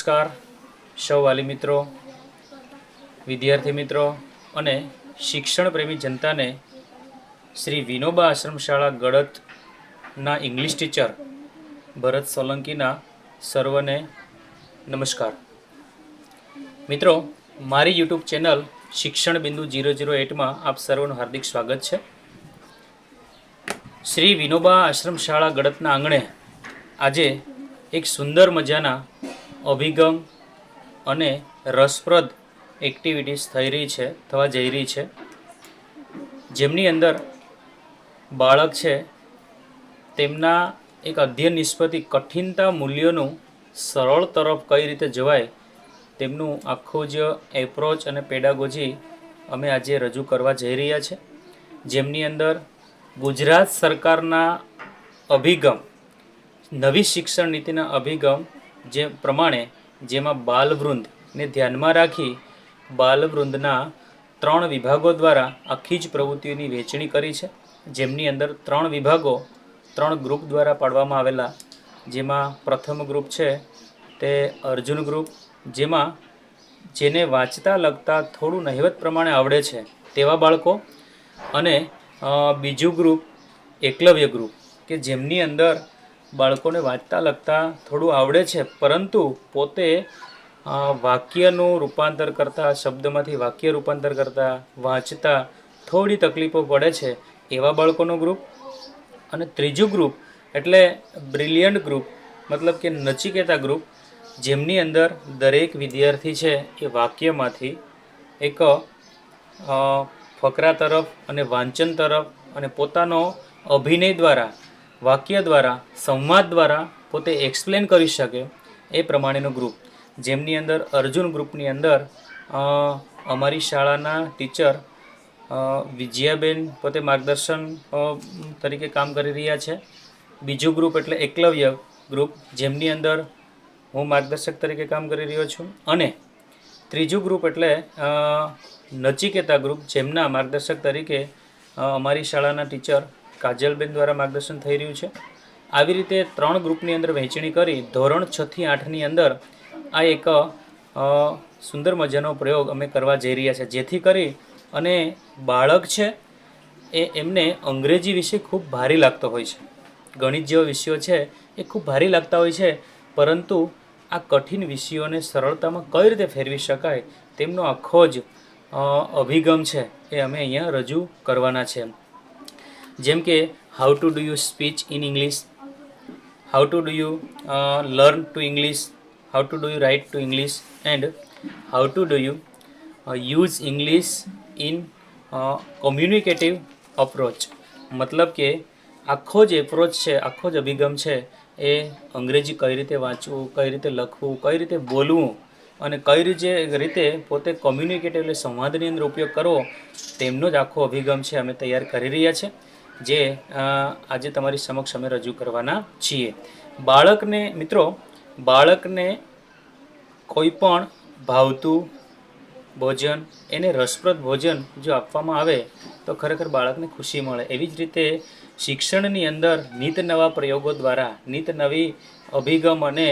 નમસ્કાર. સૌ વાલી મિત્રો, વિદ્યાર્થી મિત્રો અને શિક્ષણ પ્રેમી જનતાને શ્રી વિનોબા આશ્રમ શાળા ગળતના ઇંગ્લિશ ટીચર ભરત સોલંકીના સર્વને નમસ્કાર. મિત્રો, મારી યુટ્યુબ ચેનલ શિક્ષણ બિંદુ જીરો જીરો એટમાં આપ સર્વનું હાર્દિક સ્વાગત છે. શ્રી વિનોબા આશ્રમ શાળા ગળતના આંગણે આજે એક સુંદર મજાના અભિગમ અને રસપ્રદ એક્ટિવિટીઝ થઈ રહી છે, થવા જઈ રહી છે. જેમની અંદર બાળક છે, તેમના એક અધ્યયન નિષ્પતિ કઠિનતા મૂલ્યોનું સરળ તરફ કઈ રીતે જવાય, તેમનું આખું જ એપ્રોચ અને પેડાગોજી અમે આજે રજૂ કરવા જઈ રહ્યા છે. જેમની અંદર ગુજરાત સરકારના અભિગમ, નવી શિક્ષણ નીતિના અભિગમ જે પ્રમાણે જેમાં બાલવૃંદને ધ્યાનમાં રાખી બાલવૃંદના ત્રણ વિભાગો દ્વારા આખી જ પ્રવૃત્તિઓની વહેંચણી કરી છે. જેમની અંદર ત્રણ વિભાગો ત્રણ ગ્રુપ દ્વારા પાડવામાં આવેલા. જેમાં પ્રથમ ગ્રુપ છે તે અર્જુન ગ્રુપ, જેમાં જેને વાંચતા લગતા થોડું નહિવત પ્રમાણે આવડે છે તેવા બાળકો અને બીજું ગ્રુપ એકલવ્ય ગ્રુપ કે જેમની અંદર બાળકોને વાંચતા, લખતા થોડું આવડે છે, પરંતુ પોતે વાક્યનું રૂપાંતર કરતાં, શબ્દમાંથી વાક્ય રૂપાંતર કરતાં, વાંચતા થોડી તકલીફો પડે છે એવા બાળકોનો ગ્રુપ અને ત્રીજું ગ્રુપ એટલે બ્રિલિયન્ટ ગ્રુપ મતલબ કે નચિકેતા ગ્રુપ જેમની અંદર દરેક વિદ્યાર્થી છે એ વાક્યમાંથી એક ફકરા તરફ અને વાંચન તરફ અને પોતાનો અભિનય દ્વારા વાક્ય દ્વારા, સંવાદ દ્વારા પોતે એક્સપ્લેન કરી શકે એ પ્રમાણેનો ગ્રુપ જેમની અંદર, અર્જુન ગ્રુપની અંદર અમારી શાળાના ટીચર વિજયાબેન પોતે માર્ગદર્શન તરીકે કામ કરી રહ્યા છે. બીજું ગ્રુપ એટલે એકલવ્ય ગ્રુપ જેમની અંદર હું માર્ગદર્શક તરીકે કામ કરી રહ્યો છું. અને ત્રીજું ગ્રુપ એટલે નચિકેતા ગ્રુપ જેમના માર્ગદર્શક તરીકે અમારી શાળાના ટીચર કાજલબેન દ્વારા માર્ગદર્શન થઈ રહ્યું છે. આવી રીતે ત્રણ ગ્રુપની અંદર વહેંચણી કરી ધોરણ છથી આઠની અંદર આ એક સુંદર મજાનો પ્રયોગ અમે કરવા જઈ રહ્યા છે. જેથી કરી અને બાળક છે એ એમને અંગ્રેજી વિશે ખૂબ ભારે લાગતો હોય છે. ગણિત જેવા વિષયો છે એ ખૂબ ભારે લાગતા હોય છે, પરંતુ આ કઠિન વિષયોને સરળતામાં કઈ રીતે ફેરવી શકાય તેમનો આખો જ અભિગમ છે એ અમે અહીંયા રજૂ કરવાના છે. જેમ કે how to do you speech in English how to do you learn to English how to do you write to English and how to do you use English in communicative approach મતલબ કે, આખો જ approach છે, આખો જ અભિગમ છે, એ અંગ્રેજી કઈ રીતે વાંચવું, કઈ રીતે લખવું, કઈ રીતે બોલવું અને કઈ રીતે રીતે પોતે કોમ્યુનિકેટિવ એટલે સંવાદની અંદર ઉપયોગ કરવો, તેમનો જ આખો અભિગમ છે, અમે તૈયાર કરી રહ્યા છે. જે આજે તમારી સમક્ષ અમે રજૂ કરવાના છીએ. બાળકને, મિત્રો, બાળકને કોઈ પણ ભાવતું ભોજન, એને રસપ્રદ ભોજન જો આપવામાં આવે, તો ખરેખર બાળકને ખુશી મળે. એવી જ રીતે શિક્ષણની અંદર નિત નવા પ્રયોગો દ્વારા, નિત નવી અભિગમ અને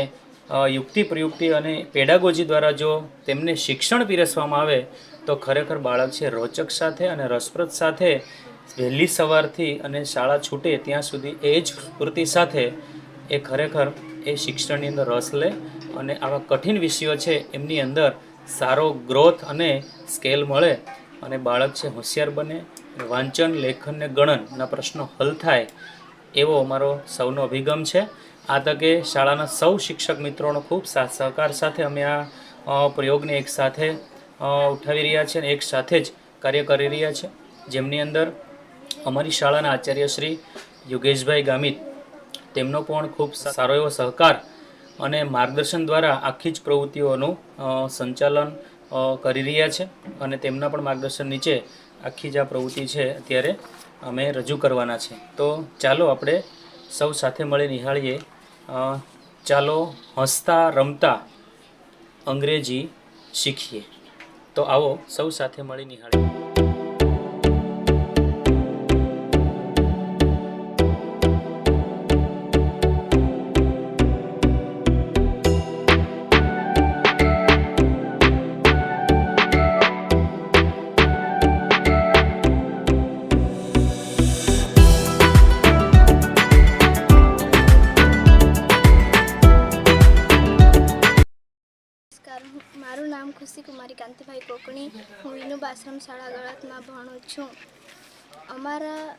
યુક્તિ પ્રયુક્તિ અને પેડાગોજી દ્વારા જો તેમને શિક્ષણ પીરસવામાં આવે, તો ખરેખર બાળક છે રોચક સાથે અને રસપ્રદ સાથે વહેલી સવારથી અને શાળા છૂટે ત્યાં સુધી એ જ સ્ફૂર્તિ સાથે એ ખરેખર એ શિક્ષણની અંદર રસ લે અને આવા કઠિન વિષયો છે એમની અંદર સારો ગ્રોથ અને સ્કેલ મળે અને બાળક છે હોશિયાર બને વાંચન, લેખન ને ગણનના પ્રશ્નો હલ થાય એવો અમારો સૌનો અભિગમ છે. આ તકે શાળાના સૌ શિક્ષક મિત્રોનો ખૂબ સાથ સહકાર સાથે અમે આ પ્રયોગને એક સાથે ઉઠાવી રહ્યા છીએ અને એક સાથે જ કાર્ય કરી રહ્યા છે. જેમની અંદર અમારી શાળાના આચાર્ય શ્રી યોગેશભાઈ ગામિત, તેમનો પણ ખૂબ સારો એવો સહકાર અને માર્ગદર્શન દ્વારા આખી જ પ્રવૃત્તિઓનું સંચાલન કરી રહ્યા છે અને તેમના પણ માર્ગદર્શન નીચે આખી જ આ પ્રવૃત્તિ છે અત્યારે અમે રજૂ કરવાના છે. તો ચાલો આપણે સૌ સાથે મળી નિહાળીએ. ચાલો હસતા રમતા અંગ્રેજી શીખીએ. તો આવો સૌ સાથે મળી નિહાળીએ. કુમારી કાંતિભાઈ કોકણી, હું વિનોબ આશ્રમ શાળા ગળતમાં ભણું છું. અમારા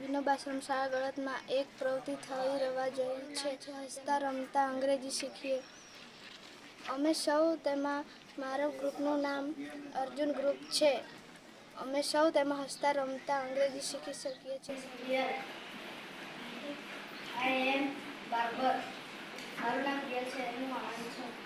વિનોબ આશ્રમ શાળા ગળતમાં એક પ્રવૃત્તિ થઈ રહેવા જોઈએ છે. હસતા રમતા અંગ્રેજી શીખીએ. અમે સૌ તેમાં મારા ગ્રુપનું નામ અર્જુન ગ્રુપ છે. અમે સૌ તેમાં હસતા રમતા અંગ્રેજી શીખી શકીએ છીએ. મારું નામ રિયલ છે, હું આનંદ છું.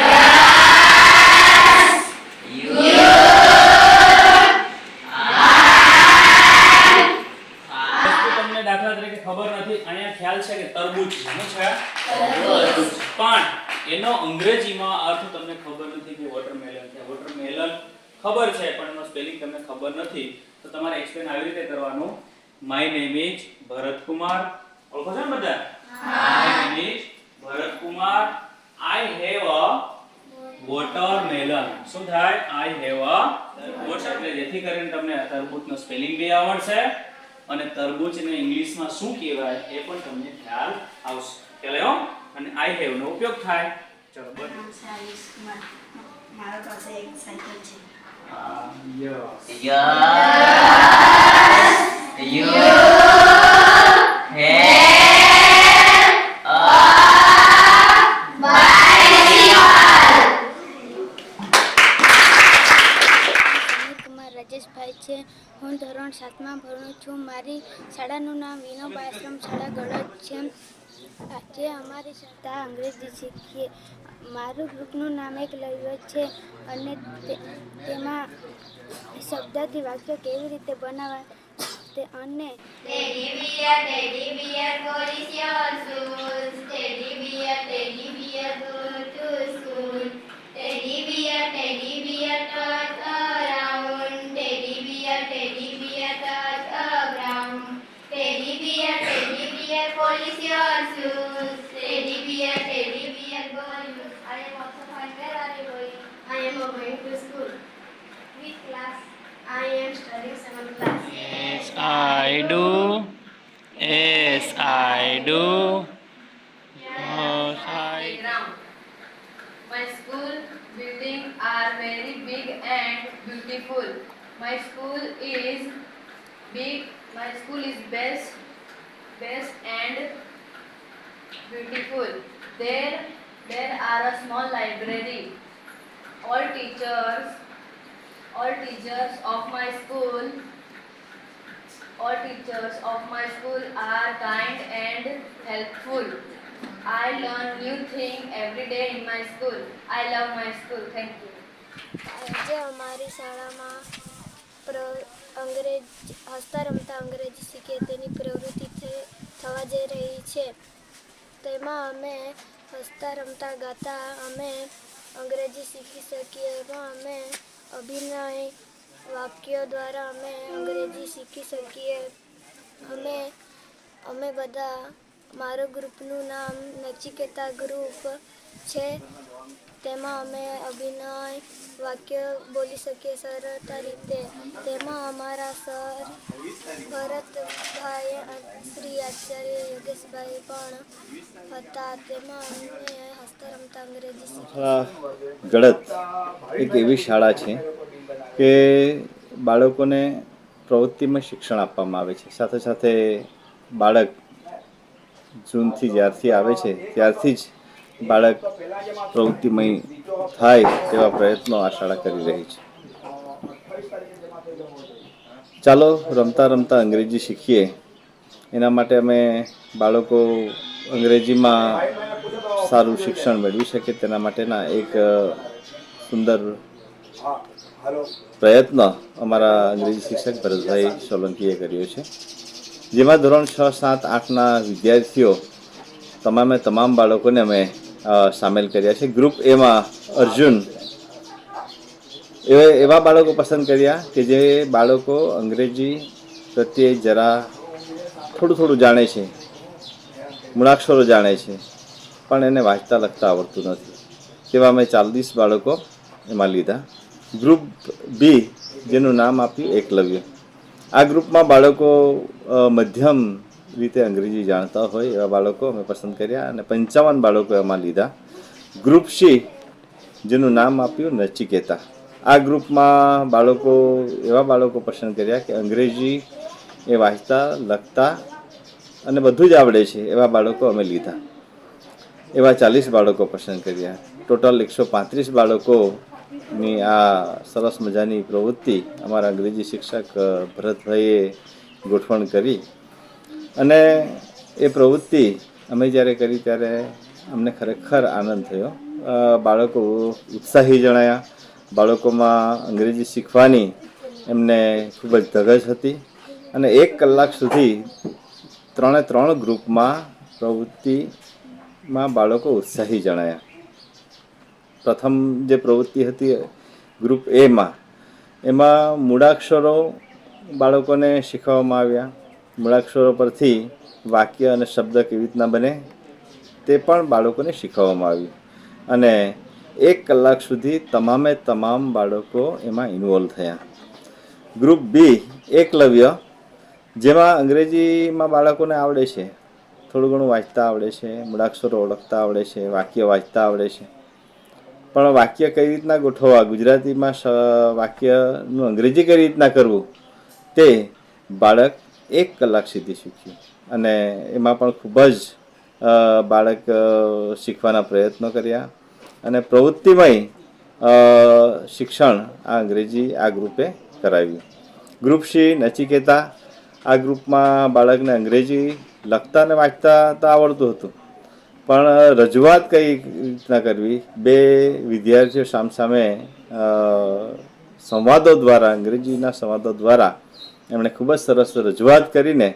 એનો અંગ્રેજીમાં અર્થ તમને ખબર નથી કે વોટરમેલન છે. વોટરમેલન ખબર છે પણ એનો સ્પેલિંગ તમને ખબર નથી. તો તમારે એક્સપ્લેન આવી રીતે કરવાનું. My name is Bharatkumar. ઓળખો છો ને બધા? My name is Bharatkumar. I have a watermelon શું થાય? આઈ હેવ અ વોટર એટલે જેથી કરીને તમને તરબૂચનો સ્પેલિંગ બી આવડશે અને તરબૂચને ઇંગ્લિશમાં શું કહેવાય એ પણ તમને ખ્યાલ આવશે. ખ્યાલ આવ્યો? અને આઈ હેવ નો ઉપયોગ થાય. ચલો બોલો. મારા પાસે એક સાયકલ છે. આ yes Yes. You Sameer Rajeshbhai છે. હું ધોરણ સાતમાં ભણું છું. મારી શાળાનું નામ વિનોબ આશ્રમ શાળા ગળદ છે. આજે અમારી શાળા અંગ્રેજી શીખીએ મારું ગ્રુપનું નામ એક લવ્ય છે અને તેમાં શબ્દથી વાક્ય કેવી રીતે બનાવવા તે અને is your shoes? Teddy bear, teddy bear, go to school. Teddy bear, teddy bear, I am also going? I am going to school. Which class? I am studying seventh class. Yes, I do. Yes, I do. Yes, I. My school building are very big and beautiful. My school is big. My school is best, best and beautiful. There, there are a small library. All teachers, all teachers of my school, all teachers of my school are kind and helpful. I learn new thing every day in my school. I love my school. Thank you. આજે અમારી શાળામાં પ્ર અંગ્રેજ હસતા રમતા અંગ્રેજી શીખીએ તેની પ્રવૃત્તિ થવા જઈ રહી છે. તેમાં અમે હસતા રમતા ગાતા, અમે અંગ્રેજી શીખી શકીએ, એમાં અમે અભિનય વાક્યો દ્વારા અમે અંગ્રેજી શીખી શકીએ. અમે અમે બધા, મારું ગ્રુપનું નામ નચિકેતા ગ્રુપ છે. તેમાં અમે અભિનય, વાક્ય બોલી શકીએ સરળતા રીતે. તેમાં અમારા સર ભરતભાઈ શ્રી આચાર્ય યોગેશભાઈ પણ હતા. તેમાં અમને હસતા અંગ્રેજી ગળત એક એવી શાળા છે કે બાળકોને પ્રવૃત્તિમાં શિક્ષણ આપવામાં આવે છે. સાથે સાથે બાળક જૂનથી જ્યારથી આવે છે, ત્યારથી જ બાળક પ્રવૃત્તિમય થાય તેવા પ્રયત્નો આ શાળા કરી રહી છે. ચાલો, રમતા રમતા અંગ્રેજી શીખીએ. એના માટે અમે બાળકો અંગ્રેજીમાં સારું શિક્ષણ મેળવી શકે તેના માટેના એક સુંદર પ્રયત્ન અમારા અંગ્રેજી શિક્ષક ભરતભાઈ સોલંકીએ કર્યો છે. જેમાં ધોરણ છ, સાત, આઠના વિદ્યાર્થીઓ, તમામે તમામ બાળકોને અમે સામેલ કર્યા છે. ગ્રુપ એમાં અર્જુન, એવા એવા બાળકો પસંદ કર્યા કે જે બાળકો અંગ્રેજી પ્રત્યે જરા થોડું થોડું જાણે છે. મૂળાક્ષરો જાણે છે. પણ એને વાંચતા, લખતા આવડતું નથી. તેવા મેં ચાલીસ બાળકો એમાં લીધા. ગ્રુપ બી જેનું નામ આપ્યું એકલવ્ય. આ ગ્રુપમાં બાળકો મધ્યમ રીતે અંગ્રેજી જાણતા હોય એવા બાળકો અમે પસંદ કર્યા અને પંચાવન બાળકો એમાં લીધા. ગ્રુપ સી જેનું નામ આપ્યું નચિકેતા. આ ગ્રુપમાં બાળકો, એવા બાળકો પસંદ કર્યા કે અંગ્રેજી એ વાંચતા, લખતા અને બધું જ આવડે છે એવા બાળકો અમે લીધા. એવા ચાલીસ બાળકો પસંદ કર્યા. ટોટલ એકસો પાંત્રીસ બાળકોની આ સરસ મજાની પ્રવૃત્તિ અમારા અંગ્રેજી શિક્ષક ભરતભાઈએ ગોઠવણ કરી. અને એ પ્રવૃત્તિ અમે જ્યારે કરી ત્યારે અમને ખરેખર આનંદ થયો. બાળકો ઉત્સાહી જણાયા. બાળકોમાં અંગ્રેજી શીખવાની એમને ખૂબ જ ધગજ હતી અને એક કલાક સુધી ત્રણે ત્રણ ગ્રુપમાં પ્રવૃત્તિમાં બાળકો ઉત્સાહી જણાયા. પ્રથમ જે પ્રવૃત્તિ હતી ગ્રુપ એમાં એમાં મૂળાક્ષરો બાળકોને શીખવવામાં આવ્યા. મૂળાક્ષરો પરથી વાક્ય અને શબ્દ કેવી રીતના બને તે પણ બાળકોને શીખવવામાં આવ્યું. અને એક કલાક સુધી તમામે તમામ બાળકો એમાં ઇન્વોલ્વ થયા. ગ્રુપ બી એકલવ્ય, જેમાં અંગ્રેજીમાં બાળકોને આવડે છે. થોડું ઘણું વાંચતા આવડે છે, મૂળાક્ષરો ઓળખતા આવડે છે, વાક્ય વાંચતા આવડે છે. પણ વાક્ય કઈ રીતના ગોઠવવા, ગુજરાતીમાં વાક્યનું અંગ્રેજી કઈ રીતના કરવું તે બાળક એક કલાક સુધી શીખ્યું અને એમાં પણ ખૂબ જ બાળક શીખવાના પ્રયત્નો કર્યા. અને પ્રવૃત્તિમય શિક્ષણ આ અંગ્રેજી આ ગ્રુપે કરાવ્યું. ગ્રુપ શ્રી નચિકેતા, આ ગ્રુપમાં બાળકને અંગ્રેજી લખતા અને વાંચતા તો આવડતું હતું. પણ રજૂઆત કઈ રીતના કરવી? બે વિદ્યાર્થીઓ સામસામે સંવાદો દ્વારા, અંગ્રેજીના સંવાદો દ્વારા એમણે ખૂબ જ સરસ રજૂઆત કરીને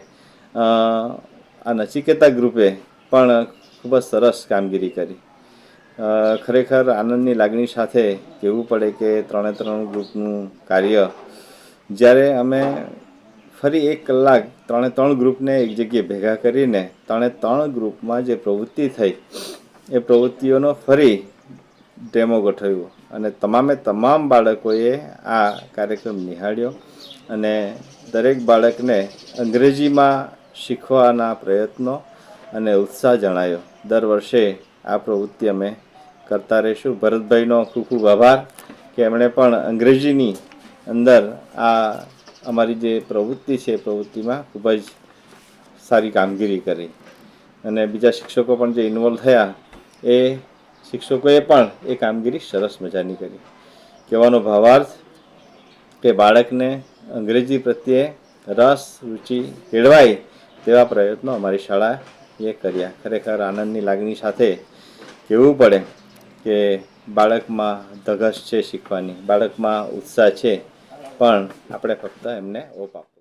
આ નચિકેતા ગ્રુપે પણ ખૂબ જ સરસ કામગીરી કરી. ખરેખર આનંદની લાગણી સાથે કહેવું પડે કે ત્રણે ત્રણ ગ્રુપનું કાર્ય, જ્યારે અમે ફરી એક કલાક ત્રણે ત્રણ ગ્રુપને એક જગ્યાએ ભેગા કરીને ત્રણે ત્રણ ગ્રુપમાં જે પ્રવૃત્તિ થઈ, એ પ્રવૃત્તિઓનો ફરી ડેમો ગોઠવ્યો. અને તમામે તમામ બાળકોએ આ કાર્યક્રમ નિહાળ્યો અને દરેક બાળકને અંગ્રેજીમાં શીખવાના પ્રયત્નો અને ઉત્સાહ જણાયો. દર વર્ષે આ પ્રવૃત્તિ અમે કરતા રહીશું. ભરતભાઈનો ખૂબ ખૂબ આભાર કે એમણે પણ અંગ્રેજીની અંદર આ અમારી જે પ્રવૃત્તિ છે પ્રવૃત્તિમાં ખૂબ જ સારી કામગીરી કરી. અને બીજા શિક્ષકો પણ જે ઇન્વોલ્વ થયા એ શિક્ષકોએ પણ એ કામગીરી સરસ મજાની કરી. કહેવાનો ભાવાર્થ કે બાળકને અંગ્રેજી પ્રત્યે રસ, રુચિ કેળવાય તેવા પ્રયત્નો અમારી શાળાએ કર્યા. ખરેખર આનંદની લાગણી સાથે કહેવું પડે કે બાળકમાં ધગશ છે શીખવાની, બાળકમાં ઉત્સાહ છે, પણ આપણે ફક્ત એમને ઓપ આપવો